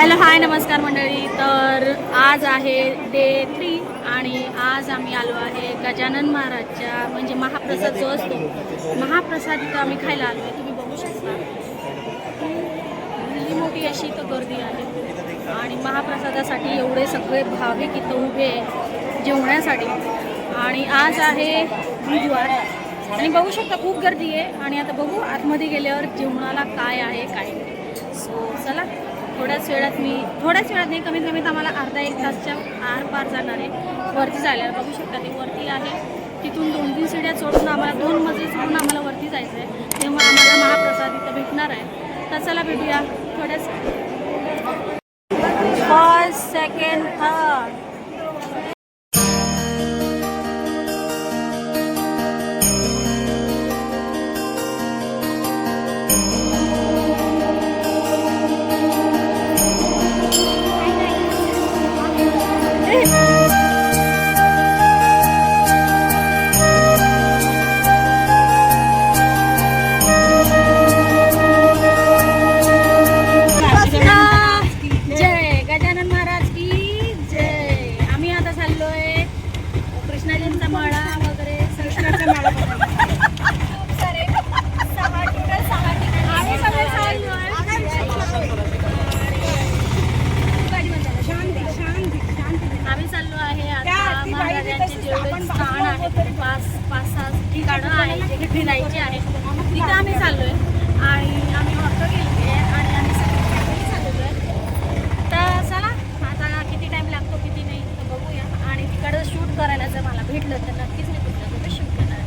Hello hi नमस्कार मंडळी. तर आज आहे डे थ्री आणि आज आम्ही आलो आहे गजानन महाराजच्या म्हणजे महाप्रसाद जो असतो महाप्रसाद इथं आम्ही खायला आलो आहे. तुम्ही बघू शकता. भली मोठी अशी इथं गर्दी आहे. आणि महाप्रसादासाठी एवढे सगळे भाविक इथं उभे आहे जेवण्यासाठी. आणि आज आहे बुधवार. आणि बघू शकता खूप गर्दी आहे. आणि आता बघू आतमध्ये गेल्यावर जेवणाला काय आहे काय सो चला. थोड्याच वेळात मी थोड्याच वेळात नाही कमीत कमीत आम्हाला अर्धा एक तासच्या आर पार जाणार आहे वरती जायला बघू शकता ते वरती आहे. तिथून दोन तीन सिड्या चढून आम्हाला दोन मजले चढून आम्हाला वरती जायचं आहे तेव्हा आम्हाला महाप्रसाद इथं भेटणार आहे. तर चला भेटूया थोड्याच पाच पाच सहा ठिकाणं आहे जे फिरायचे आहे. तिथं आम्ही आहे आणि आम्ही ऑटो गेली आहे आणि आम्ही सगळी family आहे तर चला आता किती टाईम लागतो किती नाही तर बघूया. आणि तिकडं शूट करायला जर मला भेटलं तर नक्कीच मी तुमच्यासोबत शूट करणार.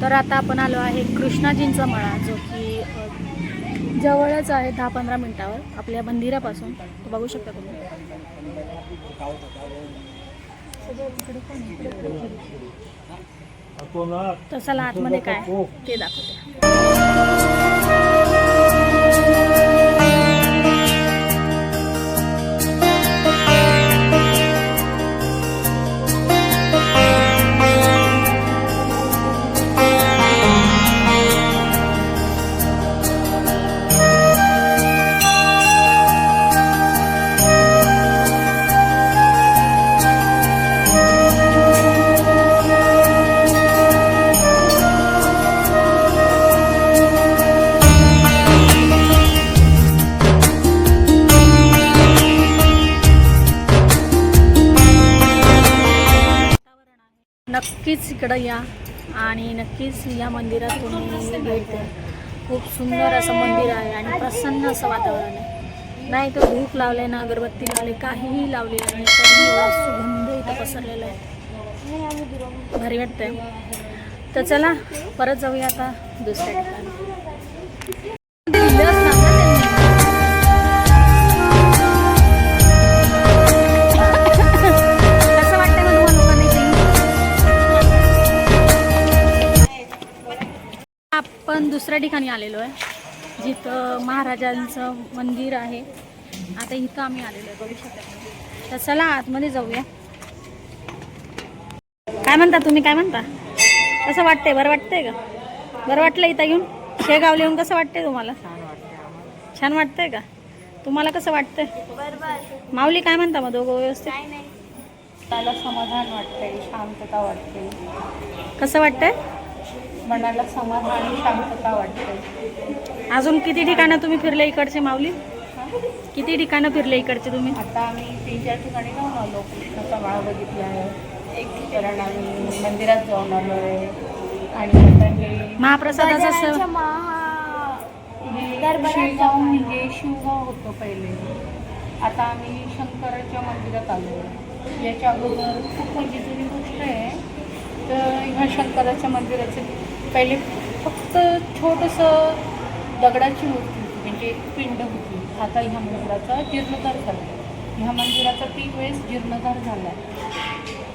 तर आता आपण आलो आहे कृष्णाजींचा मळा जो की जवळच आहे दहा पंधरा मिनटावर आपल्या मंदिरापासून. तो बघू शकता तुम्ही. तर चला आतमध्ये काय? ते दाखवते. नक्कीच इकडं या. आणि नक्कीच या मंदिरात तुम्ही भेट. द्या खूप सुंदर असं मंदिर आहे आणि प्रसन्न असं वातावरण आहे. नाही तर धूप लावले ना अगरबत्ती लावले काहीही लावले नाही तरी सुगंध इथं पसरलेला आहे. भारी वाटतंय. तर चला परत जाऊया आता दुसऱ्या ठिकाणी. आपण दुसऱ्या ठिकाणी आलेलो आहे जिथं महाराजांचं मंदिर आहे. आता इथं आम्ही आलेलो आहे बघू शकता. तर चला आतमध्ये जाऊया. काय म्हणता तुम्ही? काय म्हणता? कसं वाटतंय? बरं वाटतंय का? बरं वाटलं इथं येऊन? शेगाव येऊन कसं वाटतंय तुम्हाला? छान वाटतंय का? तुम्हाला कसं वाटतंय? माऊली काय म्हणता मग? दोघं व्यवस्थित? समाधान वाटते शांतता वाटते. कसं वाटतंय? मनाला समाधान आणि शांतता वाटते. अजून किती ठिकाणं तुम्ही फिरले इकडचे माऊली? किती ठिकाणं फिरले इकडचे तुम्ही? आता आम्ही तीन चार ठिकाणी जाऊन आलो. कृष्णाचा माळा बघितला आहे. कारण आम्ही मंदिरात जाऊन आलो आहे. आणि महाप्रसादाचं शेगाव म्हणजे शिवगाव होतं पहिले. आता आम्ही शंकराच्या मंदिरात आलो याच्या अगोदर खूप म्हणजे जुनी गोष्ट आहे. तर ह्या शंकराच्या मंदिराचे. पहिले फक्त छोटंसं दगडाची मूर्ती होती म्हणजे एक पिंड होती. आता ह्या मंदिराचा जीर्णोद्धार झाला. ह्या मंदिराचा तीन वेळेस जीर्णोद्धार झाला.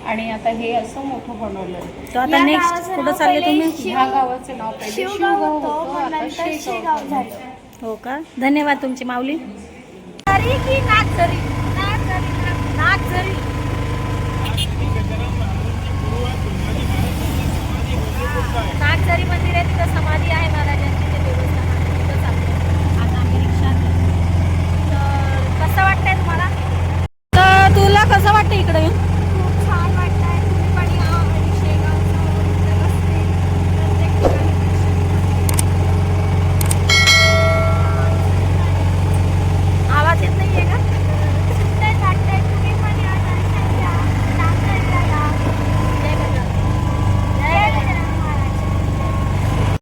आणि आता हे असं मोठं बनवलं. आहे तर आता नेक्स्ट कुठं चालले तुम्ही? ह्या गावाचं नाव पहिले शिवगाव होतं. आता शेगाव झालं. हो का? धन्यवाद तुमची माऊली. नागझरी आहे ताटझरी मंदिर आहे तिथं